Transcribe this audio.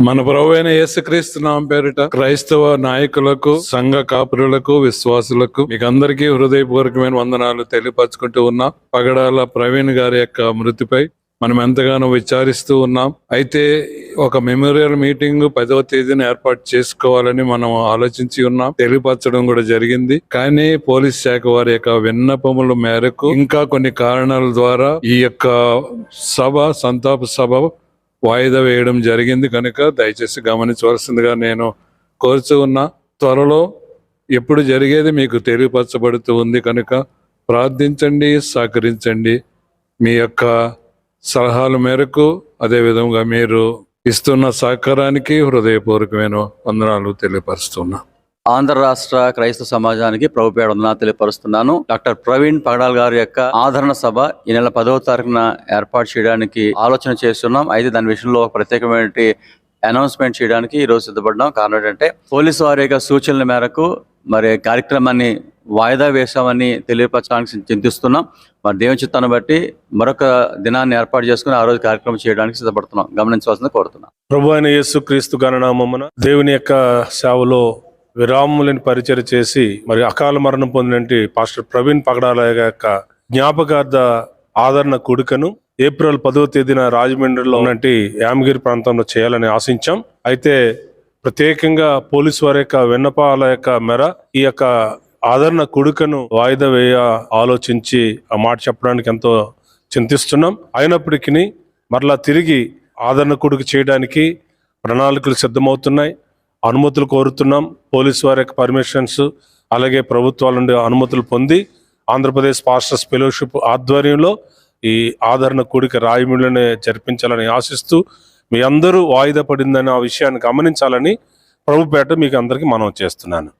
మన ప్రభు అయిన యేసుక్రీస్తు నామం పేరిట క్రైస్తవ నాయకులకు సంఘ కాపురులకు విశ్వాసులకు మీకు అందరికీ హృదయపూర్వకమైన వందనాలు తెలియపరచుకుంటూ ఉన్నాం. పగడాల ప్రవీణ్ గారి యొక్క మృతిపై మనం ఎంతగానో విచారిస్తూ ఉన్నాం. అయితే ఒక మెమోరియల్ మీటింగ్ పదవ తేదీన ఏర్పాటు చేసుకోవాలని మనం ఆలోచించి ఉన్నాం. తెలియపరచడం కూడా జరిగింది. కానీ పోలీస్ శాఖ వారి యొక్క విన్నపముల మేరకు ఇంకా కొన్ని కారణాల ద్వారా ఈ యొక్క సభ సంతాప సభ వాయిదా వేయడం జరిగింది కనుక దయచేసి గమనించవలసిందిగా నేను కోరుచు ఉన్నా. త్వరలో ఎప్పుడు జరిగేది మీకు తెలియపరచబడుతూ ఉంది కనుక ప్రార్థించండి సహకరించండి. మీ యొక్క సలహాల మేరకు అదేవిధంగా మీరు ఇస్తున్న సహకారానికి హృదయపూర్వకమైన వందనాలు తెలియపరుస్తున్నా. ఆంధ్ర రాష్ట్ర క్రైస్తవ సమాజానికి ప్రభుపేడ వందనాలు తెలియపరుస్తున్నాను. డాక్టర్ ప్రవీణ్ పగడాల్ గారి యొక్క ఆదరణ సభ ఈ నెల పదవ తారీఖున ఏర్పాటు చేయడానికి ఆలోచన చేస్తున్నాం. అయితే దాని విషయంలో ఒక ప్రత్యేకమైన అనౌన్స్మెంట్ చేయడానికి ఈ రోజు సిద్ధపడ్డాం. కారణం ఏంటంటే పోలీసు వారి యొక్క సూచనల మేరకు మరి కార్యక్రమాన్ని వాయిదా వేశామని తెలియపరచడానికి చింతిస్తున్నాం. మరి దేవుని చిత్తాన్ని బట్టి మరొక దినాన్ని ఏర్పాటు చేసుకుని ఆ రోజు కార్యక్రమం చేయడానికి సిద్ధపడుతున్నాం. గమనించవలసింది కోరుతున్నాం. ప్రభు అయిన యేసు క్రీస్తు గణనామమున దేవుని యొక్క సేవలో విరామములని పరిచయం చేసి మరి అకాల మరణం పొందినటువంటి పాస్టర్ ప్రవీణ్ పగడాల యొక్క జ్ఞాపకార్థ ఆదరణ కొడుకను ఏప్రిల్ పదవ తేదీన రాజమండ్రిలో ఉన్నటి యామగిరి ప్రాంతంలో చేయాలని ఆశించాం. అయితే ప్రత్యేకంగా పోలీసు వారి యొక్క విన్నపాల యొక్క మేర ఈ యొక్క ఆదరణ కొడుకను వాయిదా వేయ ఆలోచించి ఆ మాట చెప్పడానికి ఎంతో చింతిస్తున్నాం. అయినప్పటికీ మరలా తిరిగి ఆదరణ కొడుకు చేయడానికి ప్రణాళికలు సిద్ధమవుతున్నాయి. అనుమతులు కోరుతున్నాం. పోలీస్ వారి యొక్క పర్మిషన్స్ అలాగే ప్రభుత్వాల నుండి అనుమతులు పొంది ఆంధ్రప్రదేశ్ పాస్టర్స్ ఫెలోషిప్ ఆధ్వర్యంలో ఈ ఆదరణ కూడిక రాయముడిలోనే జరిపించాలని ఆశిస్తూ మీ అందరూ వాయిదా పడిందనే ఆ విషయాన్ని గమనించాలని ప్రభుపేట మీకు అందరికీ మనం చేస్తున్నాను.